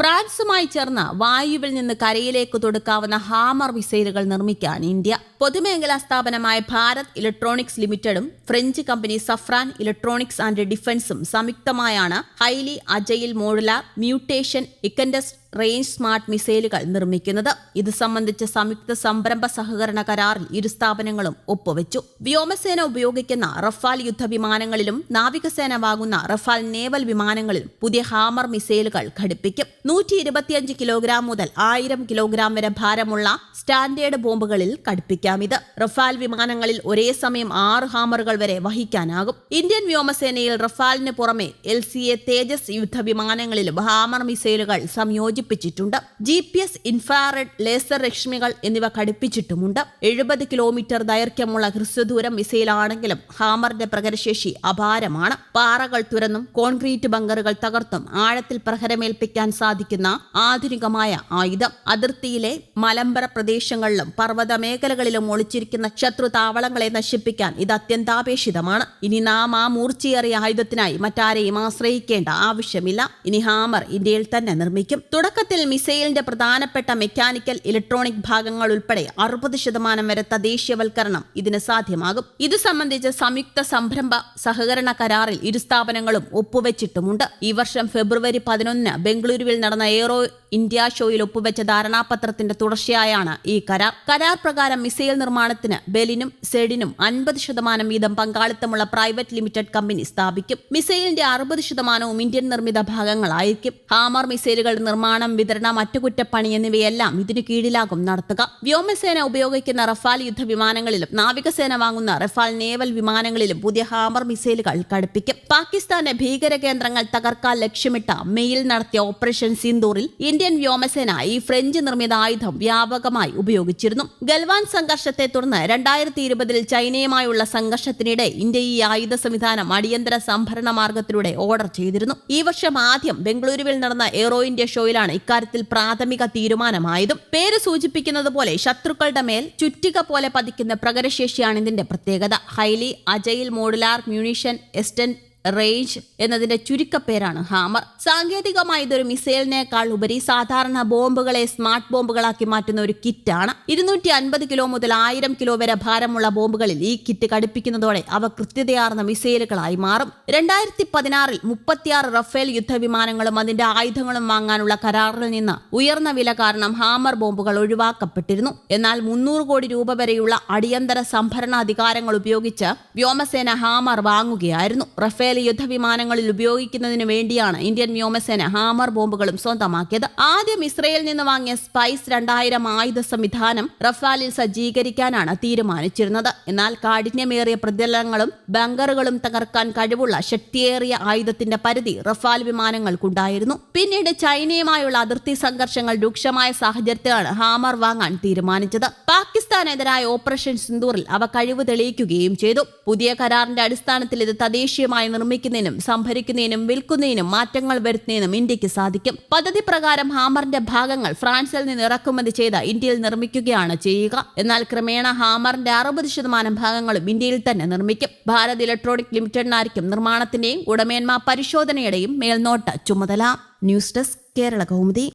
ഫ്രാൻസുമായി ചേർന്ന് വായുവിൽ നിന്ന് കരയിലേക്ക് തൊടുക്കാവുന്ന ഹാമർ മിസൈലുകൾ നിർമ്മിക്കാൻ ഇന്ത്യ പൊതുമേഖലാ സ്ഥാപനമായ Bharat electronics ലിമിറ്റഡും French company Safran electronics and ഡിഫൻസും സംയുക്തമായാണ് ഹൈലി അജയിൽ മോഡുലാർ മ്യൂട്ടേഷൻ ഇക്കൻഡസ് റേഞ്ച് സ്മാർട്ട് മിസൈലുകൾ നിർമ്മിക്കുന്നത്. ഇത് സംബന്ധിച്ച് സംയുക്ത സംരംഭ സഹകരണ കരാറിൽ ഇരു സ്ഥാപനങ്ങളും ഒപ്പുവെച്ചു. വ്യോമസേന ഉപയോഗിക്കുന്ന റഫാൽ യുദ്ധവിമാനങ്ങളിലും നാവികസേന വാങ്ങുന്ന റഫാൽ നേവൽ വിമാനങ്ങളിലും പുതിയ ഹാമർ മിസൈലുകൾ ഘടിപ്പിക്കും. നൂറ്റി ഇരുപത്തിയഞ്ച് കിലോഗ്രാം മുതൽ ആയിരം കിലോഗ്രാം വരെ ഭാരമുള്ള സ്റ്റാൻഡേർഡ് ബോംബുകളിൽ ഘടിപ്പിക്കാം ഇത് റഫാൽ വിമാനങ്ങളിൽ ഒരേ സമയം ആറ് ഹാമറുകൾ വരെ വഹിക്കാനാകും. ഇന്ത്യൻ വ്യോമസേനയിൽ റഫാലിന് പുറമെ എൽ സി എ തേജസ് യുദ്ധവിമാനങ്ങളിലും ഹാമർ മിസൈലുകൾ സംയോജിപ്പിച്ചിട്ടുണ്ട് G P S infrared laser രശ്മികൾ എന്നിവ ഘടിപ്പിച്ചിട്ടുമുണ്ട്. എഴുപത് കിലോമീറ്റർ ദൈർഘ്യമുള്ള ഹ്രസ്വദൂരം മിസൈലാണെങ്കിലും ഹാമറിന്റെ പ്രകരശേഷി അപാരമാണ്. പാറകൾ തുരന്നും കോൺക്രീറ്റ് ബങ്കറുകൾ തകർത്തും ആഴത്തിൽ പ്രഹരമേൽപ്പിക്കാൻ സാധിക്കുന്ന ആധുനികമായ ആയുധം. അതിർത്തിയിലെ മലമ്പര പ്രദേശങ്ങളിലും പർവത മേഖലകളിലും ഒളിച്ചിരിക്കുന്ന ശത്രു താവളങ്ങളെ നശിപ്പിക്കാൻ ഇത് അത്യന്താപേക്ഷിതമാണ്. ഇനി നാം ആ മൂർച്ചയേറിയ ആയുധത്തിനായി മറ്റാരെയും ആശ്രയിക്കേണ്ട ആവശ്യമില്ല. ഇനി ഹാമർ ഇന്ത്യയിൽ തന്നെ നിർമ്മിക്കും. തുടക്കത്തിൽ മിസൈലിന്റെ പ്രധാനപ്പെട്ട മെക്കാനിക്കൽ ഇലക്ട്രോണിക് ഭാഗങ്ങൾ ഉൾപ്പെടെ അറുപത് ശതമാനം വരെ തദ്ദേശീയവൽക്കരണം ഇതിന് സാധ്യമാകും. ഇത് സംബന്ധിച്ച് സംയുക്ത സംരംഭ സഹകരണ കരാറിൽ ഇരു സ്ഥാപനങ്ങളും ഒപ്പുവെച്ചിട്ടുമുണ്ട്. ഈ വർഷം ഫെബ്രുവരി പതിനൊന്നിന് ബംഗളൂരുവിൽ നടന്ന എയ്റോ ഇന്ത്യ ഷോയിൽ ഒപ്പുവെച്ച ധാരണാപത്രത്തിന്റെ തുടർച്ചയായാണ് ഈ കരാർ. കരാർ പ്രകാരം മിസൈൽ നിർമ്മാണത്തിന് ബെലിനും സെഡിനും അൻപത് ശതമാനം വീതം പങ്കാളിത്തമുള്ള പ്രൈവറ്റ് ലിമിറ്റഡ് കമ്പനി സ്ഥാപിക്കും. മിസൈലിന്റെ അറുപത് ശതമാനവും ഇന്ത്യൻ നിർമ്മിത ഭാഗങ്ങളായിരിക്കും. ഹാമർ മിസൈലുകളുടെ നിർമ്മാണം വിതരണം അറ്റകുറ്റപ്പണി എന്നിവയെല്ലാം ഇതിനു കീഴിലാകും. നടത്തുക. വ്യോമസേന ഉപയോഗിക്കുന്ന റഫാൽ യുദ്ധവിമാനങ്ങളിലും നാവികസേന വാങ്ങുന്ന റഫാൽ നേവൽ വിമാനങ്ങളിലും പുതിയ ഹാമർ മിസൈലുകൾ ഘടിപ്പിക്കും പാകിസ്ഥാന്റെ ഭീകര കേന്ദ്രങ്ങൾ തകർക്കാൻ ലക്ഷ്യമിട്ട മെയിൽ നടത്തിയ ഓപ്പറേഷൻ സിന്ദൂറിൽ ഇന്ത്യൻ വ്യോമസേന ഈ ഫ്രഞ്ച് നിർമ്മിത ആയുധം വ്യാപകമായി ഉപയോഗിച്ചിരുന്നു. ഗൽവാൻ സംഘർഷത്തെ തുടർന്ന് രണ്ടായിരത്തി ഇരുപതിൽ ചൈനയുമായുള്ള സംഘർഷത്തിനിടെ ഇന്ത്യ ഈ ആയുധ സംവിധാനം അടിയന്തര സംഭരണ മാർഗത്തിലൂടെ ഓർഡർ ചെയ്തിരുന്നു. ഈ വർഷം ആദ്യം ബംഗളൂരുവിൽ നടന്ന എയ്റോ ഇന്ത്യ ഷോയിലാണ് ഇക്കാര്യത്തിൽ പ്രാഥമിക തീരുമാനമായതും. പേര് സൂചിപ്പിക്കുന്നത് പോലെ ശത്രുക്കളുടെ മേൽ ചുറ്റിക പോലെ പതിക്കുന്ന പ്രകരശേഷിയാണ് ഇതിന്റെ പ്രത്യേകത. Highly agile modular munition extended range എന്നതിന്റെ ചുരുക്കപ്പേരാണ് ഹാമർ. സാങ്കേതികമായി ഇതൊരു മിസൈലിനേക്കാൾ ഉപരി സാധാരണ ബോംബുകളെ സ്മാർട്ട് ബോംബുകളാക്കി മാറ്റുന്ന ഒരു കിറ്റാണ്. ഇരുന്നൂറ്റി അൻപത് കിലോ മുതൽ ആയിരം കിലോ വരെ ഭാരമുള്ള ബോംബുകളിൽ ഈ കിറ്റ് ഘടിപ്പിക്കുന്നതോടെ അവ കൃത്യതയാർന്ന മിസൈലുകളായി മാറും. രണ്ടായിരത്തി പതിനാറിൽ മുപ്പത്തിയാറ് റഫേൽ യുദ്ധവിമാനങ്ങളും അതിന്റെ ആയുധങ്ങളും വാങ്ങാനുള്ള കരാറിൽ നിന്ന് ഉയർന്ന വില കാരണം ഹാമർ ബോംബുകൾ ഒഴിവാക്കപ്പെട്ടിരുന്നു. എന്നാൽ മുന്നൂറ് കോടി രൂപ വരെയുള്ള അടിയന്തര സംഭരണ അധികാരങ്ങൾ ഉപയോഗിച്ച് വ്യോമസേന ഹാമർ വാങ്ങുകയായിരുന്നു. റഫേൽ യുദ്ധവിമാനങ്ങളിൽ ഉപയോഗിക്കുന്നതിനു വേണ്ടിയാണ് ഇന്ത്യൻ വ്യോമസേന ഹാമർ ബോംബുകളും സ്വന്തമാക്കിയത്. ആദ്യം ഇസ്രയേലിൽ നിന്ന് വാങ്ങിയ സ്പൈസ് രണ്ടായിരം ആയുധ സംവിധാനം റഫാലിൽ സജ്ജീകരിക്കാനാണ് തീരുമാനിച്ചിരുന്നത്. എന്നാൽ കാഠിന്യമേറിയ പ്രതിലങ്ങളും ബങ്കറുകളും തകർക്കാൻ കഴിവുള്ള ശക്തിയേറിയ ആയുധത്തിന്റെ പരിധി റഫാൽ വിമാനങ്ങൾക്കുണ്ടായിരുന്നു. പിന്നീട് ചൈനയുമായുള്ള അതിർത്തി സംഘർഷങ്ങൾ രൂക്ഷമായ സാഹചര്യത്തിലാണ് ഹാമർ വാങ്ങാൻ തീരുമാനിച്ചത്. പാകിസ്ഥാനെതിരായ ഓപ്പറേഷൻ സിന്ദൂറിൽ അവ കഴിവ് തെളിയിക്കുകയും ചെയ്തു. പുതിയ കരാറിന്റെ അടിസ്ഥാനത്തിൽ ഇത് തദ്ദേശീയമായി നിർമ്മിക്കുന്നതിനും സംഭരിക്കുന്നതിനും വിൽക്കുന്നതിനും മാറ്റങ്ങൾ വരുത്തുന്നതിനും ഇന്ത്യയ്ക്ക് സാധിക്കും. പദ്ധതി പ്രകാരം ഹാമറിന്റെ ഭാഗങ്ങൾ ഫ്രാൻസിൽ നിന്ന് ഇറക്കുമതി ചെയ്ത് ഇന്ത്യയിൽ നിർമ്മിക്കുകയാണ് ചെയ്യുക. എന്നാൽ ക്രമേണ ഹാമറിന്റെ അറുപത് ശതമാനം ഭാഗങ്ങളും ഇന്ത്യയിൽ തന്നെ നിർമ്മിക്കും. ഭാരത് ഇലക്ട്രോണിക് ലിമിറ്റഡിനായിരിക്കും നിർമ്മാണത്തിന്റെയും ഉടമേന്മ പരിശോധനയുടെയും മേൽനോട്ട ചുമതല. News desk Kerala Kaumudi.